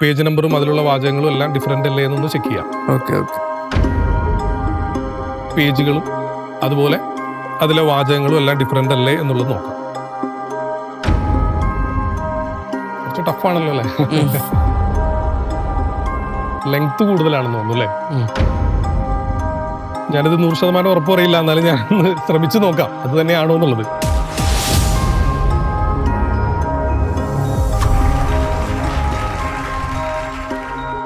Page നമ്പറും അതിലുള്ള വാചകങ്ങളും എല്ലാം ഡിഫറെന്റ് അല്ലേ എന്നൊന്ന് ചെക്ക് ചെയ്യാം. Okay okay. പേജുകളും അതുപോലെ അതിലെ വാചകങ്ങളും എല്ലാം ഡിഫറെന്റ് അല്ലേ എന്നുള്ളത് നോക്കാം. കുറച്ച് ടഫാണല്ലോ അല്ലേ? ലെങ്ത് കൂടുതലാണെന്ന് തോന്നുന്നു അല്ലേ. ഞാനിത് നൂറ് ശതമാനം ഉറപ്പ് പറയില്ല എന്നാലും ഞാൻ ശ്രമിച്ചു നോക്കാം. അത് തന്നെയാണോ എന്നുള്ളത്.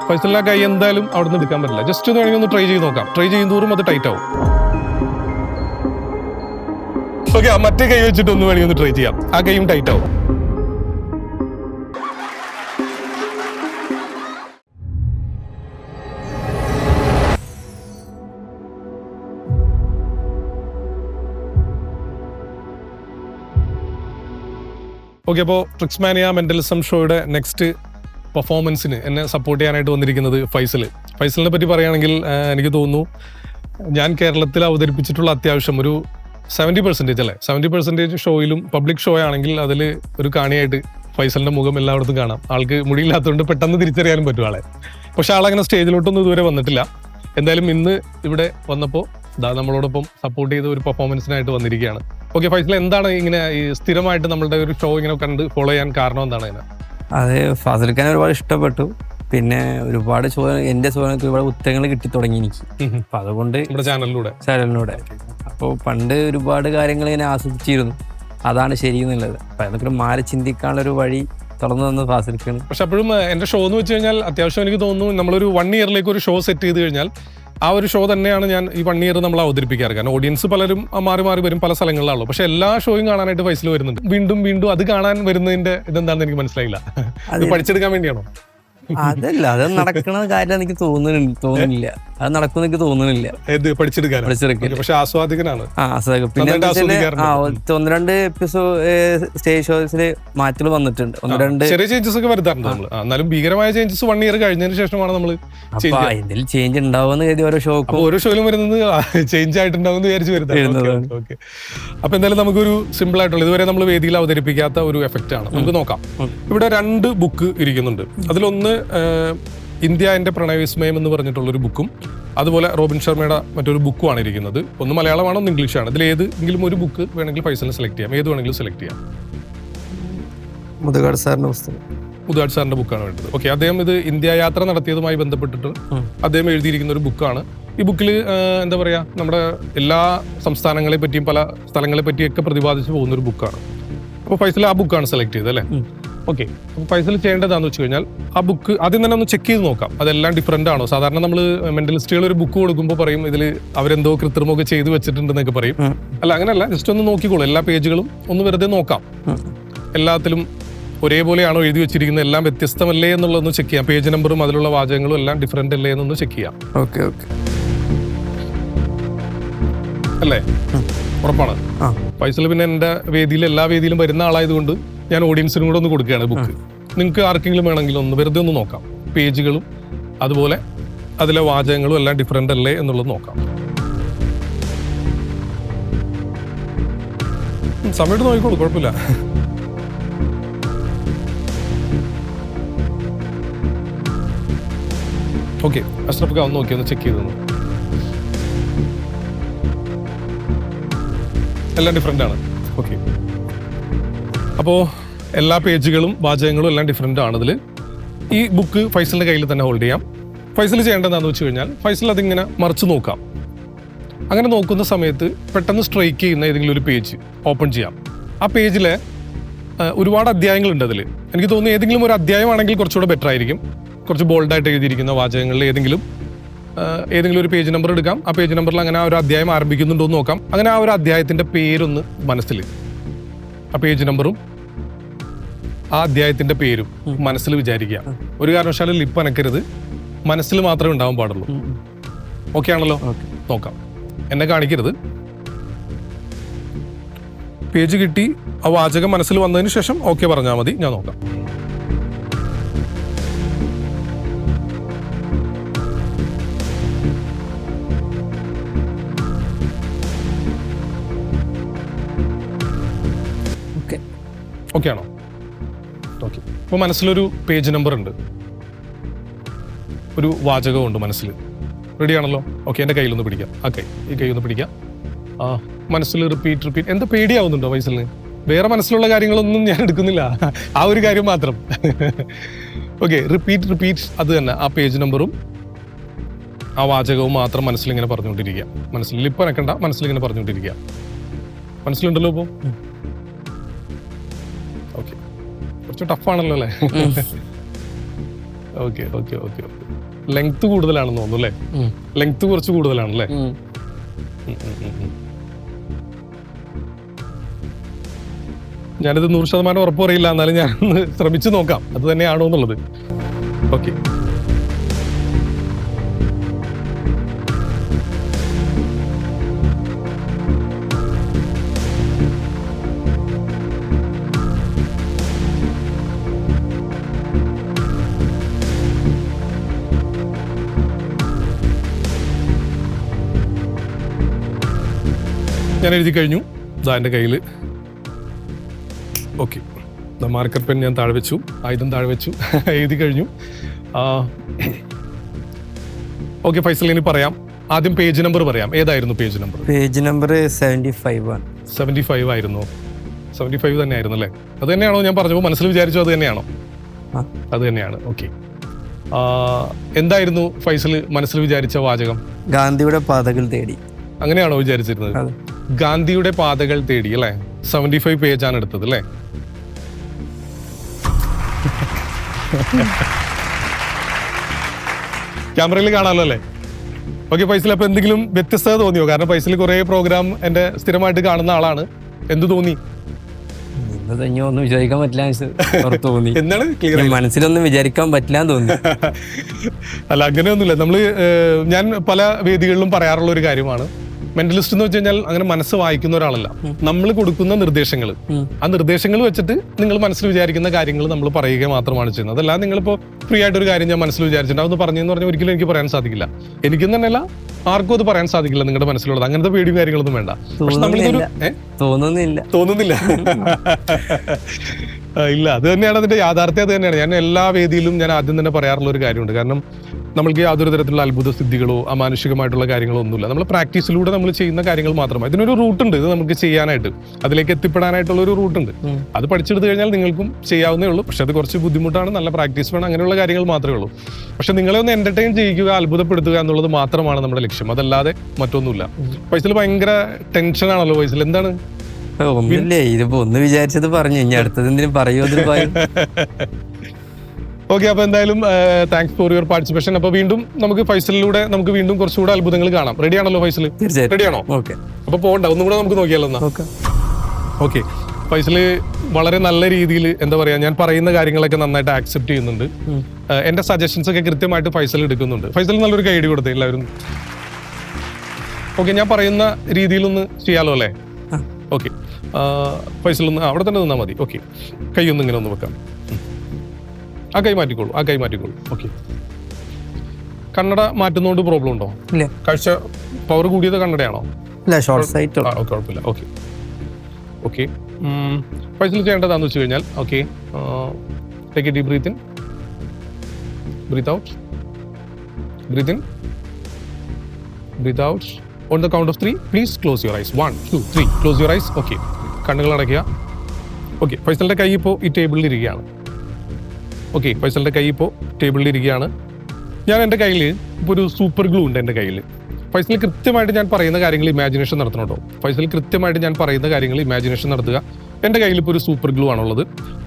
ഫൈസലിന്റെ ആ കൈ എന്തായാലും അവിടെ നിന്ന് എടുക്കാൻ പറ്റില്ല. ജസ്റ്റ് ഒന്ന് വേണമെങ്കിൽ ഒന്ന് ട്രൈ ചെയ്ത് നോക്കാം. ട്രൈ ചെയ്യും തോറും അത് ടൈറ്റ് ആവും. ഓക്കെ ആ മറ്റേ കൈ വെച്ചിട്ട് ഒന്ന് വേണമെങ്കിൽ ഒന്ന് ട്രൈ ചെയ്യാം. ആ കൈയും ടൈറ്റ് ആവും. ഓക്കെ അപ്പോൾ ട്രിക്സ്മാനിയ മെന്റലിസം ഷോയുടെ നെക്സ്റ്റ് പെർഫോമൻസിന് എന്നെ സപ്പോർട്ട് ചെയ്യാനായിട്ട് വന്നിരിക്കുന്നത് ഫൈസൽ ഫൈസലിനെ പറ്റി പറയുകയാണെങ്കിൽ എനിക്ക് തോന്നുന്നു ഞാൻ കേരളത്തിൽ അവതരിപ്പിച്ചിട്ടുള്ള അത്യാവശ്യം ഒരു സെവന്റി പെർസെന്റേജ് അല്ലേ? സെവന്റി പെർസെന്റേജ് ഷോയിലും പബ്ലിക് ഷോ ആണെങ്കിൽ അതിൽ ഒരു കാണിയായിട്ട് ഫൈസലിന്റെ മുഖം എല്ലായിടത്തും കാണാം. ആൾക്ക് മുടിയില്ലാത്തതുകൊണ്ട് പെട്ടെന്ന് തിരിച്ചറിയാനും പറ്റും ആളെ. പക്ഷെ ആളങ്ങനെ സ്റ്റേജിലോട്ടൊന്നും ഇതുവരെ വന്നിട്ടില്ല. എന്തായാലും ഇന്ന് ഇവിടെ വന്നപ്പോൾ ദാ നമ്മളോടൊപ്പം സപ്പോർട്ട് ചെയ്ത ഒരു പെർഫോമൻസിനായിട്ട് വന്നിരിക്കുകയാണ്. ഓക്കെ ഫൈസൽ എന്താണ് ഇങ്ങനെ ഈ സ്ഥിരമായിട്ട് നമ്മളുടെ ഒരു ഷോ ഇങ്ങനെ കണ്ട് ഫോളോ ചെയ്യാൻ കാരണം എന്താണ് അതിന്? അത് ഫാസിൽഖാൻ ഒരുപാട് ഇഷ്ടപ്പെട്ടു. പിന്നെ ഒരുപാട് ചോദന എന്റെ ചോദനത്തിൽ ഒരുപാട് ഉത്തരങ്ങൾ കിട്ടി തുടങ്ങി എനിക്ക്. അപ്പൊ അതുകൊണ്ട് ചാനലിലൂടെ. ചാനലിലൂടെ. അപ്പോൾ പണ്ട് ഒരുപാട് കാര്യങ്ങൾ ഇങ്ങനെ ആസ്വദിച്ചിരുന്നു. അതാണ് ശരിയെന്നുള്ളത് അപ്പൊ അതൊക്കെ മാറി ചിന്തിക്കാനുള്ള ഒരു വഴി തുറന്നു തന്നത് ഫാസിൽഖാൻ പക്ഷെ അപ്പോഴും എന്റെ ഷോ എന്ന് വെച്ച് കഴിഞ്ഞാൽ അത്യാവശ്യം എനിക്ക് തോന്നുന്നു നമ്മളൊരു വൺ ഇയറിലേക്ക് ഒരു ഷോ സെറ്റ് ചെയ്ത് കഴിഞ്ഞാൽ ആ ഒരു ഷോ തന്നെയാണ് ഞാൻ ഈ വൺ ഇയർ നമ്മൾ അവതരിപ്പിക്കാറ്. കാരണം ഓഡിയൻസ് പലരും മാറി മാറി വരും പല സ്ഥലങ്ങളിലാണല്ലോ. പക്ഷെ എല്ലാ ഷോയും കാണാനായിട്ട് ഫൈസിൽ വരുന്നുണ്ട്. വീണ്ടും വീണ്ടും അത് കാണാൻ വരുന്നതിന്റെ ഇതെന്താണെന്ന് എനിക്ക് മനസ്സിലായില്ല. അത്. പഠിച്ചെടുക്കാൻ വേണ്ടിയാണോ? അതല്ല അത് നടക്കണ കാര്യം എനിക്ക് തോന്നുന്നില്ല തോന്നുന്നില്ല. അത് നടക്കുമെന്ന് എനിക്ക് തോന്നുന്നില്ല. പഠിച്ചെടുക്കാൻ. പഠിച്ചെടുക്കൽ പക്ഷെ ആസ്വാദികനാണ്. ആ അസുഖം പിന്നെ ആ ഒന്ന് രണ്ട് എപ്പിസോഡ് സ്റ്റേജ് ഷോസിൽ മാറ്റങ്ങൾ വന്നിട്ടുണ്ട്. ഒന്ന് രണ്ട് ചെറിയ ചേഞ്ചസ് ഒക്കെ വരുത്താറുണ്ട് നമ്മൾ എന്നാലും ഭീകരമായ ചേഞ്ചസ് വൺ ഇയർ കഴിഞ്ഞതിന് ശേഷമാണ് നമ്മൾ ഇതിൽ ചേഞ്ച് ഉണ്ടാവുമെന്ന് കരുതി ഓരോ ഷോക്കും ഓരോ ഷോയിലും വരുന്നത് ചേഞ്ച് ആയിട്ടുണ്ടാവും വിചാരിച്ച് വരുന്നത്. ഓക്കെ അപ്പൊ എന്തായാലും നമുക്കൊരു സിമ്പിൾ ആയിട്ടുള്ള ഇതുവരെ നമ്മൾ വേദിയിൽ അവതരിപ്പിക്കാത്ത ഒരു എഫക്റ്റ് ആണ്. നമുക്ക് നോക്കാം. ഇവിടെ രണ്ട് ബുക്ക് ഇരിക്കുന്നുണ്ട്. അതിലൊന്ന് ഇന്ത്യ എന്റെ പ്രണയവിസ്മയം എന്ന് പറഞ്ഞിട്ടുള്ളൊരു ബുക്കും അതുപോലെ റോബിൻ ശർമ്മയുടെ മറ്റൊരു ബുക്കുമാണ് ഇരിക്കുന്നത്. ഒന്ന് മലയാളമാണ് ഒന്ന് ഇംഗ്ലീഷാണ്? ഇതിൽ ഏതെങ്കിലും ഒരു ബുക്ക് വേണമെങ്കിൽ ഫൈസലിന് സെലക്ട് ചെയ്യാം. ഏത് വേണമെങ്കിലും സെലക്ട് ചെയ്യാം. മുതുകാട് സാറിന്റെ പുസ്തകം. മുതുകാട് സാറിന്റെ ബുക്കാണ് വേണ്ടത്. ഓക്കെ അദ്ദേഹം ഇത് ഇന്ത്യ യാത്ര നടത്തിയതുമായി ബന്ധപ്പെട്ടിട്ട്. അദ്ദേഹം എഴുതിയിരിക്കുന്ന ഒരു ബുക്കാണ്. ഈ ബുക്കിൽ എന്താ പറയുക നമ്മുടെ എല്ലാ സംസ്ഥാനങ്ങളെ പറ്റിയും പല സ്ഥലങ്ങളെ പറ്റിയൊക്കെ പ്രതിപാദിച്ച് പോകുന്ന ഒരു ബുക്കാണ്. അപ്പോൾ ഫൈസൽ ആ ബുക്കാണ് സെലക്ട് ചെയ്തത് അല്ലേ. ഓക്കെ അപ്പോൾ ഫൈസൽ ചെയ്യേണ്ടതാന്ന് വെച്ച് കഴിഞ്ഞാൽ ആ ബുക്ക് ആദ്യം തന്നെ ഒന്ന് ചെക്ക് ചെയ്ത് നോക്കാം. അതെല്ലാം ഡിഫറെന്റ് ആണോ? സാധാരണ നമ്മൾ മെന്റലിസ്റ്റുകൾ ഒരു ബുക്ക് കൊടുക്കുമ്പോൾ പറയും ഇതിൽ അവരെന്തോ കൃത്രിമമൊക്കെ ചെയ്തു വെച്ചിട്ടുണ്ടെന്നൊക്കെ പറയും. അല്ല അങ്ങനെയല്ല ജസ്റ്റ് ഒന്ന് നോക്കിക്കോളൂ. എല്ലാ പേജുകളും ഒന്ന് വെറുതെ നോക്കാം. എല്ലാത്തിലും ഒരേപോലെയാണോ എഴുതി വെച്ചിരിക്കുന്നത്? എല്ലാം വ്യത്യസ്തമല്ലേ എന്നുള്ളതൊന്ന് ചെക്ക് ചെയ്യാം. പേജ് നമ്പറും അതിലുള്ള വാചകങ്ങളും എല്ലാം ഡിഫറെന്റ് അല്ലേ എന്നൊന്ന് ചെക്ക് ചെയ്യാം. ഓക്കെ ഓക്കെ അല്ലേ. ഉറപ്പാണ്. ഫൈസൽ പിന്നെ എന്റെ വേദിയിൽ എല്ലാ വേദിയിലും വരുന്ന ആളായതുകൊണ്ട് ഞാൻ ഓഡിയൻസിനും കൂടെ ഒന്ന് കൊടുക്കുകയാണ് ബുക്ക് നിങ്ങൾക്ക് ആർക്കെങ്കിലും വേണമെങ്കിൽ ഒന്ന് വെറുതെ ഒന്ന് നോക്കാം. പേജുകളും അതുപോലെ അതിലെ വാചകങ്ങളും എല്ലാം ഡിഫറെന്റ് അല്ലേ എന്നുള്ളത് നോക്കാം. സമയത്ത് നോക്കിക്കോളൂ കുഴപ്പമില്ല. ഓക്കെ അഷ്റഫ് ഒന്ന് നോക്കി ഒന്ന് ചെക്ക് ചെയ്തു എല്ലാം ഡിഫറെന്റ് ആണ്. ഓക്കെ അപ്പോൾ എല്ലാ പേജുകളും വാചകങ്ങളും എല്ലാം ഡിഫറെന്റ് ആണ് ഇതിൽ ഈ ബുക്ക് ഫൈസലിന്റെ കയ്യിൽ തന്നെ ഹോൾഡ് ചെയ്യാം. ഫൈസൽ ചെയ്യേണ്ടതെന്ന് വെച്ച് കഴിഞ്ഞാൽ ഫൈസൽ അതിങ്ങനെ മറിച്ച് നോക്കാം. അങ്ങനെ നോക്കുന്ന സമയത്ത് പെട്ടെന്ന് സ്ട്രൈക്ക് ചെയ്യുന്ന ഏതെങ്കിലും ഒരു പേജ് ഓപ്പൺ ചെയ്യാം. ആ പേജിലെ ഒരുപാട് അധ്യായങ്ങളുണ്ട് അതിൽ എനിക്ക് തോന്നുന്നു ഏതെങ്കിലും ഒരു അധ്യായമാണെങ്കിൽ കുറച്ചുകൂടെ ബെറ്റർ ആയിരിക്കും. കുറച്ച് ബോൾഡായിട്ട് എഴുതിയിരിക്കുന്ന വാചകങ്ങളിൽ ഏതെങ്കിലും ഏതെങ്കിലും ഒരു പേജ് നമ്പർ എടുക്കാം. ആ പേജ് നമ്പറിൽ അങ്ങനെ ആ ഒരു അധ്യായം ആരംഭിക്കുന്നുണ്ടോ എന്ന് നോക്കാം. അങ്ങനെ ആ ഒരു അധ്യായത്തിന്റെ പേരൊന്ന് മനസ്സിൽ ആ പേജ് നമ്പറും ആ അധ്യായത്തിന്റെ പേരും മനസ്സിൽ വിചാരിക്കുക. ഒരു കാരണവശാലും ലിപ്പ് അനക്കരുത്. മനസ്സിൽ മാത്രമേ ഉണ്ടാവാൻ പാടുള്ളൂ. ഓക്കെ ആണല്ലോ? നോക്കാം. എന്നെ കാണിക്കരുത്. പേജ് കിട്ടി ആ വാചകം മനസ്സിൽ വന്നതിന് ശേഷം ഓക്കെ പറഞ്ഞാൽ മതി. ഞാൻ നോക്കാം. ഓക്കെ ഓക്കെ ആണോ? ഓക്കെ ഇപ്പോൾ മനസ്സിലൊരു പേജ് നമ്പർ ഉണ്ട്. ഒരു വാചകമുണ്ട് മനസ്സിൽ. റെഡിയാണല്ലോ ഓക്കെ എന്റെ കയ്യിലൊന്ന് പിടിക്കാം. ആ കൈ ഈ കൈ ഒന്ന് പിടിക്കാം. ആ മനസ്സിൽ റിപ്പീറ്റ് റിപ്പീറ്റ് എന്താ പേടിയാവുന്നുണ്ടോ വയസ്സിൽ വേറെ മനസ്സിലുള്ള കാര്യങ്ങളൊന്നും ഞാൻ എടുക്കുന്നില്ല. ആ ഒരു കാര്യം മാത്രം. ഓക്കെ റിപ്പീറ്റ് റിപ്പീറ്റ് അത് തന്നെ. ആ പേജ് നമ്പറും ആ വാചകവും മാത്രം മനസ്സിലിങ്ങനെ പറഞ്ഞുകൊണ്ടിരിക്കുക. മനസ്സിൽ ലിപ്പ് അനക്കണ്ട മനസ്സിലിങ്ങനെ പറഞ്ഞുകൊണ്ടിരിക്കുക. മനസ്സിലുണ്ടല്ലോ ഇപ്പോൾ കുറച്ച് ടഫാണല്ലോ അല്ലേ? Okay okay okay. ലെങ്ത് കൂടുതലാണെന്ന് തോന്നുന്നു അല്ലേ? ലെങ്ത് കുറച്ച് കൂടുതലാണല്ലേ. ഞാനിത് നൂറ് ശതമാനം ഉറപ്പ് പറയില്ല എന്നാലും ഞാൻ ശ്രമിച്ചു നോക്കാം. അത് തന്നെയാണോ എന്നുള്ളത്. ഓക്കെ. ഞാൻ എഴുതി കഴിഞ്ഞു. ഇതാ എന്റെ കയ്യിൽ ഓക്കെ. മാർക്കർ പെൻ ഞാൻ താഴെ വെച്ചു. ആയുധം താഴെ വെച്ചു. എഴുതി കഴിഞ്ഞു. ഓക്കെ ഫൈസൽ ഇനി പറയാം. ആദ്യം പേജ് നമ്പർ പറയാം. ഏതായിരുന്നു page number? Page number seventy five ആണ്. സെവന്റി ഫൈവ് ആയിരുന്നു. സെവന്റി ഫൈവ് തന്നെയായിരുന്നു അല്ലേ? അത് തന്നെയാണോ ഞാൻ പറഞ്ഞപ്പോൾ മനസ്സിൽ വിചാരിച്ചു അത് തന്നെയാണോ. അത് തന്നെയാണ്. ഓക്കെ. എന്തായിരുന്നു ഫൈസൽ മനസ്സിൽ വിചാരിച്ച വാചകം? ഗാന്ധിയുടെ പാതകൾ തേടി. അങ്ങനെയാണോ വിചാരിച്ചിരുന്നത്? ഗാന്ധിയുടെ പാതകൾ തേടി അല്ലേ? സെവന്റി ഫൈവ് ആണ് എടുത്തത് അല്ലേ? ക്യാമറയിൽ കാണാമല്ലോ അല്ലേ? ഓക്കെ പൈസൽ അപ്പൊ എന്തെങ്കിലും വ്യത്യസ്തത തോന്നിയോ? കാരണം പൈസൽ കുറെ പ്രോഗ്രാം എന്റെ സ്ഥിരമായിട്ട് കാണുന്ന ആളാണ്. എന്ത് തോന്നി? ഇന്നത് കഴിഞ്ഞോ ഒന്നും വിചാരിക്കാൻ പറ്റില്ല തോന്നി. എന്താണ്? ക്ലിയർ മനസ്സിലൊന്നും വിചാരിക്കാൻ പറ്റില്ല തോന്നി. അല്ല അങ്ങനെയൊന്നുമില്ല. നമ്മൾ ഞാൻ പല വേദികളിലും പറയാറുള്ള ഒരു കാര്യമാണ്. മെന്റലിസ്റ്റ് എന്ന് വെച്ച് കഴിഞ്ഞാൽ അങ്ങനെ മനസ്സ് വായിക്കുന്ന ഒരാളല്ല. നമ്മൾ കൊടുക്കുന്ന നിർദ്ദേശങ്ങൾ. ആ നിർദ്ദേശങ്ങൾ വെച്ചിട്ട് നിങ്ങൾ മനസ്സിൽ വിചാരിക്കുന്ന കാര്യങ്ങൾ നമ്മൾ പറയുക മാത്രമാണ് ചെയ്യുന്നത്. അതല്ല നിങ്ങളിപ്പോൾ ഫ്രീ ആയിട്ട് ഒരു കാര്യം ഞാൻ മനസ്സിൽ വിചാരിച്ചിട്ടുണ്ട്. അതൊന്ന് പറഞ്ഞെന്ന് പറഞ്ഞാൽ ഒരിക്കലും എനിക്ക് പറയാൻ സാധിക്കില്ല. എനിക്കും തന്നെയല്ല ആർക്കും അത് പറയാൻ സാധിക്കില്ല നിങ്ങളുടെ മനസ്സിലുള്ളത്. അങ്ങനത്തെ പേടിയും കാര്യങ്ങളൊന്നും വേണ്ട. പക്ഷെ നമ്മളിതൊരു തോന്നുന്നില്ല. തോന്നുന്നില്ല. ഇല്ല അത് തന്നെയാണ് അതിന്റെ യാഥാർത്ഥ്യം അത് തന്നെയാണ്. ഞാൻ എല്ലാ വേദിയിലും ഞാൻ ആദ്യം തന്നെ പറയാറുള്ള ഒരു കാര്യമുണ്ട്. കാരണം നമ്മൾക്ക് യാതൊരു തരത്തിലുള്ള അത്ഭുത സിദ്ധികളോ അമാനുഷികമായിട്ടുള്ള കാര്യങ്ങളോ ഒന്നുമില്ല. നമ്മൾ പ്രാക്ടീസിലൂടെ നമ്മൾ ചെയ്യുന്ന കാര്യങ്ങൾ മാത്രമാണ് ഇതിനൊരു റൂട്ടുണ്ട് ഇത് നമുക്ക് ചെയ്യാനായിട്ട്. അതിലേക്ക് എത്തിപ്പെടാനായിട്ടുള്ള ഒരു റൂട്ടുണ്ട്. ഉണ്ട് അത് പഠിച്ചെടുത്ത് കഴിഞ്ഞാൽ നിങ്ങൾക്കും ചെയ്യാവുന്നേ ഉള്ളൂ. പക്ഷെ അത് കുറച്ച് ബുദ്ധിമുട്ടാണ്. നല്ല പ്രാക്ടീസ് വേണം. അങ്ങനെയുള്ള കാര്യങ്ങൾ മാത്രമേ ഉള്ളൂ. പക്ഷെ നിങ്ങളെ ഒന്ന് എന്റർടൈൻ ചെയ്യിക്കുക അത്ഭുതപ്പെടുത്തുക എന്നുള്ളത് മാത്രമാണ് നമ്മുടെ ലക്ഷ്യം. അതല്ലാതെ മറ്റൊന്നുമില്ല. പൈസയിൽ ഭയങ്കര ടെൻഷനാണല്ലോ പൈസയിൽ എന്താണ്? ഓ, ഒന്നുമില്ലേ. ഇതിപ്പോ ഒന്ന് വിചാരിച്ചത് പറഞ്ഞു. ഇനി അടുത്തത് എന്തിനും പറയോ ഓക്കെ അപ്പൊ എന്തായാലും താങ്ക്സ് ഫോർ യുവർ പാർട്ടിസിപ്പേഷൻ അപ്പൊ വീണ്ടും നമുക്ക് ഫൈസലിലൂടെ നമുക്ക് വീണ്ടും കുറച്ചുകൂടെ അത്ഭുതങ്ങൾ കാണാം. റെഡി ആണല്ലോ ഫൈസൽ റെഡി റെഡിയാണോ ഓക്കെ. അപ്പൊ പോകണ്ട. ഒന്നും കൂടെ നമുക്ക് നോക്കിയാലോ എന്നാ? ഓക്കെ. ഓക്കെ. ഫൈസൽ വളരെ നല്ല രീതിയിൽ എന്താ പറയാ ഞാൻ പറയുന്ന കാര്യങ്ങളൊക്കെ നന്നായിട്ട് ആക്സെപ്റ്റ് ചെയ്യുന്നുണ്ട്. എന്റെ സജഷൻസ് ഒക്കെ കൃത്യമായിട്ട് ഫൈസൽ എടുക്കുന്നുണ്ട്. ഫൈസൽ നല്ലൊരു ഗൈഡ് കൊടുത്തേ എല്ലാവരും. ഓക്കെ ഞാൻ പറയുന്ന രീതിയിലൊന്ന് ചെയ്യാലോ അല്ലേ. ഓക്കെ ഒന്ന് അവിടെ തന്നെ നിന്നാൽ മതി. ഓക്കെ കൈ ഒന്ന് ഇങ്ങനെ ഒന്ന് വെക്കാം. ആ കൈ മാറ്റിക്കോളൂ ആ കൈ മാറ്റിക്കോളൂ. ഓക്കെ കണ്ണട മാറ്റുന്നതുകൊണ്ട് പ്രോബ്ലം ഉണ്ടോ? കാഴ്ച പവർ കൂടിയത് കണ്ണടയാണോ? ഇല്ല ഷോർട്ട് സൈറ്റ് ആ ഓക്കെ കുഴപ്പമില്ല. ഓക്കെ ഓക്കെ ഫൈസൽ ചെയ്യേണ്ടതാന്ന് വെച്ച് കഴിഞ്ഞാൽ okay take a deep breath in breath out breath in breath out on the count of three please close your eyes one two three close your eyes okay കണ്ണുകൾ അടയ്ക്കുക. Okay ഫൈസലിന്റെ കൈ ഇപ്പോൾ ഈ ടേബിളിൽ ഇരിക്കുകയാണ്. ഓക്കെ ഫൈസലിന്റെ കൈ ഇപ്പോൾ ടേബിളിൽ ഇരിക്കുകയാണ്. ഞാൻ എന്റെ കയ്യിൽ ഇപ്പോൾ ഒരു സൂപ്പർ ഗ്ലൂ ഉണ്ട് എന്റെ കയ്യിൽ. ഫൈസൽ കൃത്യമായിട്ട് ഞാൻ പറയുന്ന കാര്യങ്ങൾ ഇമാജിനേഷൻ നടത്തണം ഫൈസൽ കൃത്യമായിട്ട് ഞാൻ പറയുന്ന കാര്യങ്ങൾ ഇമാജിനേഷൻ നടത്തുക. എന്റെ കയ്യിൽ ഇപ്പോൾ ഒരു സൂപ്പർ ഗ്ലൂ ആണുള്ളത്.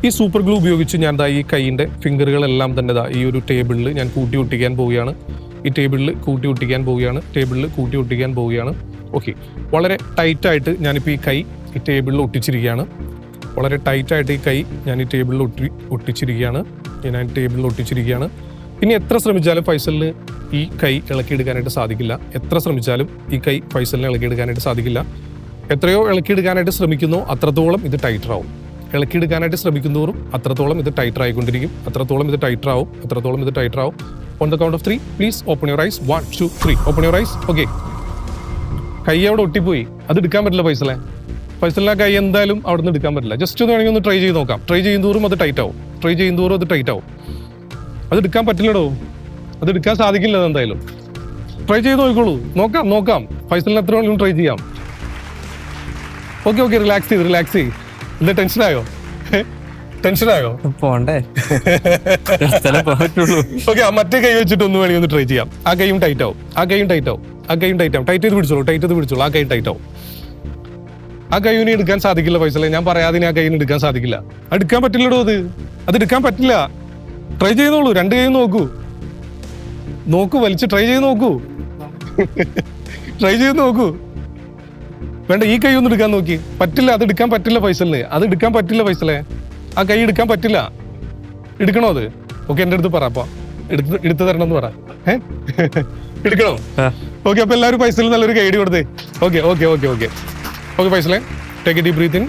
ഈ സൂപ്പർ ഗ്ലൂ ഉപയോഗിച്ച് ഞാൻ ഈ കൈയിന്റെ ഫിംഗറുകളെല്ലാം തന്നെ ഈ ഒരു ടേബിളിൽ ഞാൻ കൂട്ടി ഒട്ടിക്കാൻ പോവുകയാണ്. ഈ ടേബിളിൽ കൂട്ടി ഒട്ടിക്കാൻ പോവുകയാണ്. ടേബിളിൽ കൂട്ടി ഒട്ടിക്കാൻ പോവുകയാണ്. ഓക്കെ വളരെ ടൈറ്റായിട്ട് ഞാനിപ്പോൾ ഈ കൈ ഈ ടേബിളിൽ ഒട്ടിച്ചിരിക്കുകയാണ്. വളരെ ടൈറ്റായിട്ട് ഈ കൈ ഞാൻ ഈ ടേബിളിൽ ഒട്ടി ഒട്ടിച്ചിരിക്കുകയാണ്. ഞാൻ ടേബിളിൽ ഒട്ടിച്ചിരിക്കുകയാണ്. ഇനി എത്ര ശ്രമിച്ചാലും ഫൈസലിന് ഈ കൈ ഇളക്കിയെടുക്കാനായിട്ട് സാധിക്കില്ല. എത്ര ശ്രമിച്ചാലും ഈ കൈ ഫൈസലിനെ ഇളക്കിയെടുക്കാനായിട്ട് സാധിക്കില്ല. എത്രയോ ഇളക്കിയെടുക്കാനായിട്ട് ശ്രമിക്കുന്നു അത്രത്തോളം ഇത് ടൈറ്റർ ആവും. ഇളക്കിയെടുക്കാനായിട്ട് ശ്രമിക്കുന്നതോറും അത്രത്തോളം ഇത് ടൈറ്റർ ആയിക്കൊണ്ടിരിക്കും. അത്രത്തോളം ഇത് ടൈറ്റർ ആവും അത്രത്തോളം ഇത് ടൈറ്റർ ആവും. On the count of three please open your eyes one two three open your eyes okay കൈ അവിടെ ഒട്ടിപ്പോയി. അത് എടുക്കാൻ പറ്റില്ല ഫൈസലെ. ഫൈസലിനെ കൈ എന്തായാലും അവിടെ നിന്ന് എടുക്കാൻ പറ്റില്ല. ജസ്റ്റ് ഒന്ന് വേണമെങ്കിൽ ഒന്ന് ട്രൈ ചെയ്ത് നോക്കാം. ട്രൈ ചെയ്യുന്നതോറും അത് ടൈറ്റ് ആവും. ട്രൈ ചെയ്യുന്നതോറും അത് ടൈറ്റ് ആവും. അത് എടുക്കാൻ പറ്റില്ലടോ. അത് എടുക്കാൻ സാധിക്കില്ല എന്തായാലും. ട്രൈ ചെയ്ത് നോക്കിക്കോളൂ. നോക്കാം നോക്കാം. ഫൈസലിന് എത്ര വേണമെങ്കിലും ട്രൈ ചെയ്യാം. ഓക്കെ ഓക്കെ റിലാക്സ് ചെയ്ത് റിലാക്സ് ചെയ്ത് എന്താ ടെൻഷനായോ ടെൻഷനായോ? പോണ്ടേ. ഓക്കെ മറ്റേ കൈ വെച്ചിട്ട് ഒന്ന് വേണമെങ്കിൽ ഒന്ന് ട്രൈ ചെയ്യാം. ആ കൈയും ടൈറ്റ് ആവും. ആ കൈയും ടൈറ്റ് ആവും. ആ കൈയും ടൈറ്റ് ആവും. ടൈറ്റ് ചെയ്ത് പിടിച്ചോളൂ ടൈറ്റ് ചെയ്ത് പിടിച്ചോളൂ. ആ കൈ ടൈറ്റ് ആവും. ആ കൈവിനെ എടുക്കാൻ സാധിക്കില്ല ഫൈസലെ ഞാൻ പറയാതെ ആ കൈയിന് എടുക്കാൻ സാധിക്കില്ല. എടുക്കാൻ പറ്റില്ലടോ അത്. അത് എടുക്കാൻ പറ്റില്ല. ട്രൈ ചെയ്തോളൂ. രണ്ട് കൈ നോക്കൂ. നോക്കൂ വലിച്ച് ട്രൈ ചെയ്ത് നോക്കൂ. ട്രൈ ചെയ്ത് നോക്കൂ. വേണ്ട ഈ കൈ ഒന്ന് എടുക്കാൻ നോക്കി. പറ്റില്ല അത് എടുക്കാൻ പറ്റില്ല ഫൈസലിന്. അത് എടുക്കാൻ പറ്റില്ല ഫൈസലെ. ആ കൈ എടുക്കാൻ പറ്റില്ല. എടുക്കണോ അത്? ഓക്കെ എന്റെ അടുത്ത് പറ അപ്പൊ. എടുത്ത് എടുത്തു തരണം എന്ന് പറ. ഏ? എടുക്കണോ. ഓക്കെ അപ്പൊ എല്ലാവരും പൈസയിൽ നല്ലൊരു ഗൈഡ് കൊടുത്തേ. Okay okay okay okay. Okay പൈസ take deep breath in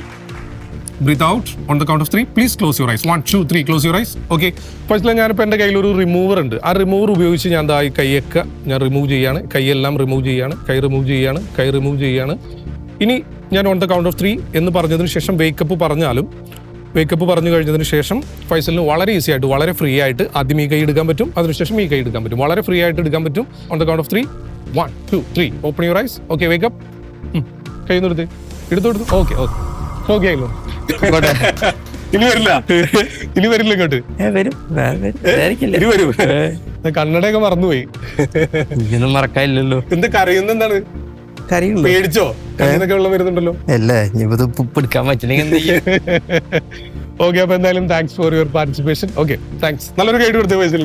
breath out on the count of three please close your eyes one two three close your eyes okay ഫസ്റ്റിലെ ഞാനിപ്പോൾ എന്റെ കയ്യിൽ ഒരു റിമൂവർ ഉണ്ട്. ആ റിമൂവർ ഉപയോഗിച്ച് ഞാൻ ദാ ഈ കൈയൊക്കെ ഞാൻ റിമൂവ് ചെയ്യാണ്. കൈയെല്ലാം റിമൂവ് ചെയ്യാണ്. കൈ റിമൂവ് ചെയ്യാണ്. കൈ റിമൂവ് ചെയ്യാണ്. ഇനി ഞാൻ on the count of three എന്ന് പറഞ്ഞതിന് ശേഷം വേക്കപ്പ് പറഞ്ഞാലും വേക്കപ്പ് പറഞ്ഞു കഴിഞ്ഞതിന് ശേഷം ഫൈസലിന് വളരെ ഈസി ആയിട്ട് വളരെ ഫ്രീ ആയിട്ട് ആദ്യം ഈ കൈ എടുക്കാൻ പറ്റും അതിനുശേഷം ഈ കൈ എടുക്കാൻ പറ്റും. വളരെ ഫ്രീ ആയിട്ട് എടുക്കാൻ പറ്റും. On the count of three one two three open your eyes okay wake up കൈ നിർത്തി എടുത്തു. കൊടുത്തു. ഓക്കെ ഓക്കെ ഓക്കെ ആയല്ലോ? ഇനി വരില്ല. ഇനി വരില്ല ഇങ്ങോട്ട്. ഏ വരും. വരും. ഇനി വരും. ഞാൻ കണ്ണടയൊക്കെ മറന്നുപോയി. ഇതൊന്നും മറക്കാനില്ലല്ലോ. എന്ത് കരയുന്ന എന്താണ് പേടിച്ചോ? വെള്ളം വരുന്നുണ്ടല്ലോ. അല്ലേ പറ്റില്ലെങ്കിൽ ചെയ്യും? ഓക്കെ അപ്പൊ എന്തായാലും thanks for your participation okay thanks നല്ലൊരു ഗൈഡ് കൊടുത്തേ വയസ്സിൽ